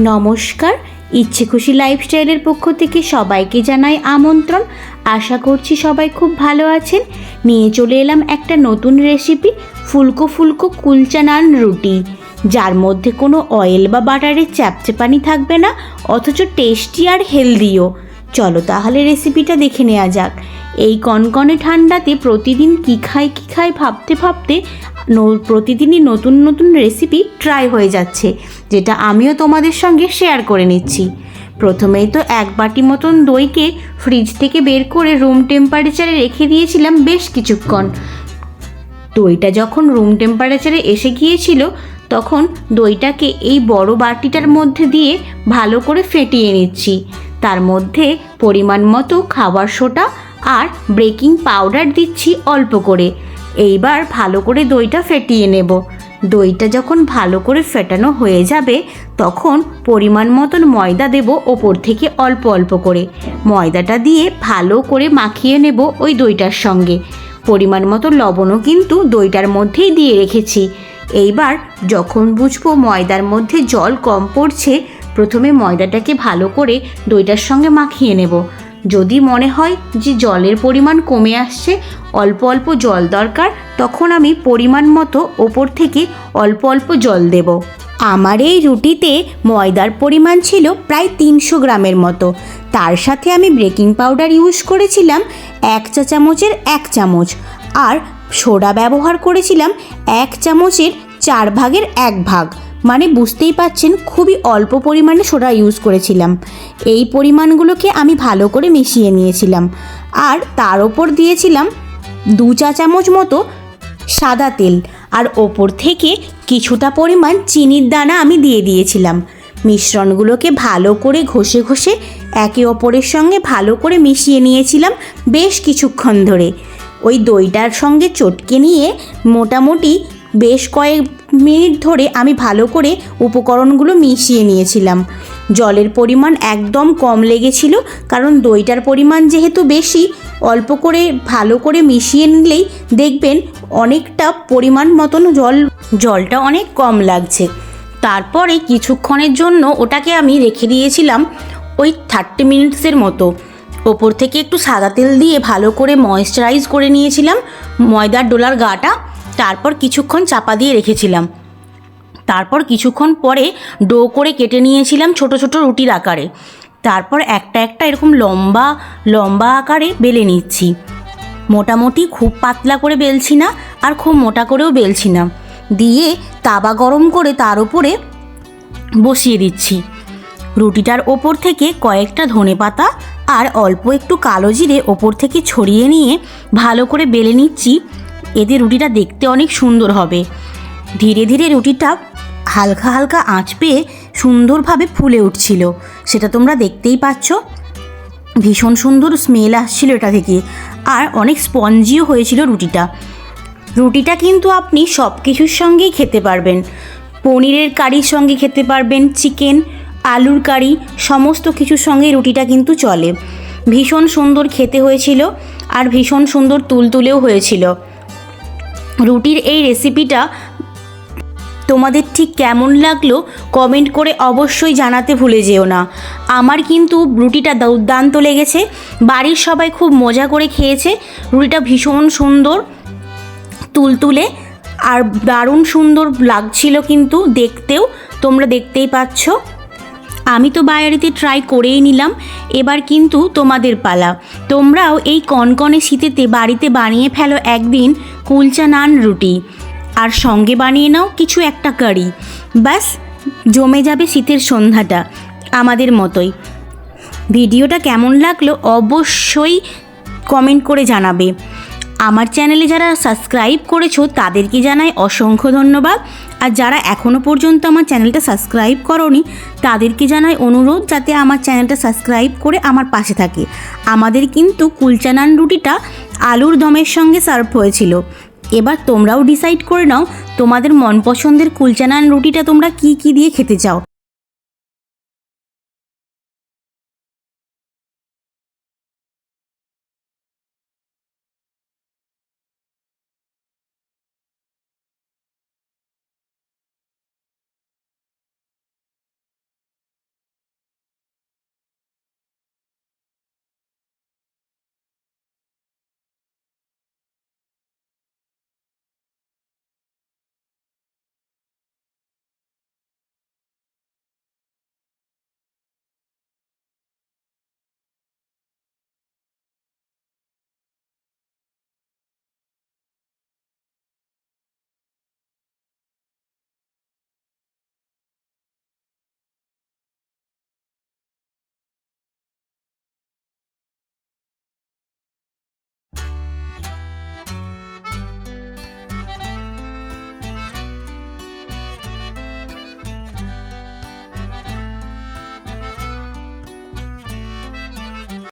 নমস্কার, ইচ্ছে খুশি লাইফস্টাইলের পক্ষ থেকে সবাইকে জানাই আমন্ত্রণ। আশা করছি সবাই খুব ভালো আছেন। নিয়ে চলে এলাম একটা নতুন রেসিপি ফুলকো ফুলকো কুলচা নান রুটি। যার মধ্যে কোনো অয়েল বা বাটারের চ্যাপচেপানি থাকবে না, অথচ টেস্টি আর হেলদিও চলো তাহলে রেসিপিটা দেখে নেওয়া যাক। এই কনকনে ঠান্ডাতে প্রতিদিন কী খাই কী খাই ভাবতে ভাবতে প্রতিদিনই নতুন নতুন রেসিপি ট্রাই হয়ে যাচ্ছে, যেটা আমিও তোমাদের সঙ্গে শেয়ার করে নিচ্ছি। প্রথমেই তো এক বাটি মতন দইকে ফ্রিজ থেকে বের করে রুম টেম্পারেচারে রেখে দিয়েছিলাম বেশ কিছুক্ষণ। দইটা যখন রুম টেম্পারেচারে এসে গিয়েছিল, তখন দইটাকে এই বড় বাটিটার মধ্যে দিয়ে ভালো করে ফেটিয়ে নিচ্ছি। তার মধ্যে পরিমাণ মতো খাবার সোটা আর ব্রেকিং পাউডার দিচ্ছি অল্প করে। এইবার ভালো করে দইটা ফেটিয়ে নেব। দইটা যখন ভালো করে ফেটানো হয়ে যাবে, তখন পরিমাণ মতন ময়দা দেব ওপর থেকে অল্প অল্প করে। ময়দাটা দিয়ে ভালো করে মাখিয়ে নেব ওই দইটার সঙ্গে। পরিমাণ মতো লবণও কিন্তু দইটার মধ্যেই দিয়ে রেখেছি। এইবার যখন বুঝব ময়দার মধ্যে জল কম পড়ছে, প্রথমে ময়দাটাকে ভালো করে দইটার সঙ্গে মাখিয়ে নেব। যদি মনে হয় যে জলের পরিমাণ কমে আসছে, অল্প অল্প জল দরকার, তখন আমি পরিমাণ মতো ওপর থেকে অল্প অল্প জল দেব। আমার এই রুটিতে ময়দার পরিমাণ ছিল প্রায় তিনশো গ্রামের মতো। তার সাথে আমি বেকিং পাউডার ইউজ করেছিলাম এক চা চামচের এক চামচ। আর সোডা ব্যবহার করেছিলাম এক চামচের চার ভাগের এক ভাগ। মানে বুঝতেই পাচ্ছেন, খুবই অল্প পরিমাণে সোডা ইউজ করেছিলাম। এই পরিমাণগুলোকে আমি ভালো করে মিশিয়ে নিয়েছিলাম। আর তার ওপর দিয়েছিলাম দু চা চামচ মতো সাদা তেল। আর ওপর থেকে কিছুটা পরিমাণ চিনির দানা আমি দিয়ে দিয়েছিলাম। মিশ্রণগুলোকে ভালো করে ঘষে ঘষে একে অপরের সঙ্গে ভালো করে মিশিয়ে নিয়েছিলাম বেশ কিছুক্ষণ ধরে। ওই দইটার সঙ্গে চটকে নিয়ে মোটামুটি বেশ কয়েক মিনিট ধরে আমি ভালো করে উপকরণগুলো মিশিয়ে নিয়েছিলাম। জলের পরিমাণ একদম কম লেগেছিল, কারণ দইটার পরিমাণ যেহেতু বেশি, অল্প করে ভালো করে মিশিয়ে নিলেই দেখবেন অনেকটা পরিমাণ মতন জল, জলটা অনেক কম লাগছে। তারপরে কিছুক্ষণের জন্য ওটাকে আমি রেখে দিয়েছিলাম ওই থার্টি মিনিটসের মতো। ওপর থেকে একটু সাদা তেল দিয়ে ভালো করে ময়েশ্চারাইজ করে নিয়েছিলাম। ময়দার ডোলার গাটা তারপর কিছুক্ষণ চাপা দিয়ে রেখেছিলাম। তারপর কিছুক্ষণ পরে ডো করে কেটে নিয়েছিলাম ছোট ছোট রুটির আকারে। তারপর একটা একটা এরকম লম্বা লম্বা আকারে বেলে নিচ্ছি। মোটামুটি খুব পাতলা করে বেলছি না আর খুব মোটা করেও বেলছি না। দিয়ে তাবা গরম করে তার উপরে বসিয়ে দিচ্ছি। রুটিটার ওপর থেকে কয়েকটা ধনে পাতা আর অল্প একটু কালো জিরে ওপর থেকে ছড়িয়ে নিয়ে ভালো করে বেলে নিচ্ছি। এতে রুটিটা দেখতে অনেক সুন্দর হবে। ধীরে ধীরে রুটিটা হালকা হালকা আঁচ পেয়ে সুন্দরভাবে ফুলে উঠছিল। সেটা তোমরা দেখতেই পাচ্ছ। ভীষণ সুন্দর স্মেল আসছিল এটা থেকে। আর অনেক স্পঞ্জিও হয়েছিল রুটিটা। রুটিটা কিন্তু আপনি সব কিছুর সঙ্গেই খেতে পারবেন। পনিরের কারির সঙ্গে খেতে পারবেন, চিকেন, আলুর কারি, সমস্ত কিছুর সঙ্গে রুটিটা কিন্তু চলে। ভীষণ সুন্দর খেতে হয়েছিল আর ভীষণ সুন্দর তুলতুলেও হয়েছিল। রুটির এই রেসিপিটা তোমাদের ঠিক কেমন লাগল কমেন্ট করে অবশ্যই জানাতে ভুলে যেও না। আমার কিন্তু রুটিটা দুর্দান্ত লেগেছে। বাড়ির সবাই খুব মজা করে খেয়েছে। রুটিটা ভীষণ সুন্দর, তুলতুলে আর দারুণ সুন্দর লাগছিল কিন্তু দেখতেও, তোমরা দেখতেই পাচ্ছ। আমি তো বাইরেতে ট্রাই করেই নিলাম। এবার কিন্তু তোমাদের পালা। তোমরাও এই কনকনে শীতেতে বাড়িতে বানিয়ে ফেলো একদিন। কুলচা নান রুটি। আর সঙ্গে বানিয়ে নাও কিছু একটা কারি। ব্যাস, জমে যাবে শীতের সন্ধ্যাটা আমাদের মতোই। ভিডিওটা কেমন লাগল অবশ্যই কমেন্ট করে জানাবে। আমার চ্যানেলে যারা সাবস্ক্রাইব করেছ তাদেরকে জানাই অসংখ্য ধন্যবাদ। আর যারা এখনও পর্যন্ত আমার চ্যানেলটা সাবস্ক্রাইব করনি, তাদেরকে জানাই অনুরোধ যাতে আমার চ্যানেলটা সাবস্ক্রাইব করে আমার পাশে থাকে। আমাদের কিন্তু কুলচানান রুটিটা আলুর দমের সঙ্গে সার্ভ হয়েছিল। এবার তোমরাও ডিসাইড করে নাও তোমাদের মন পছন্দের কুলচানান রুটিটা তোমরা কি কি দিয়ে খেতে চাও।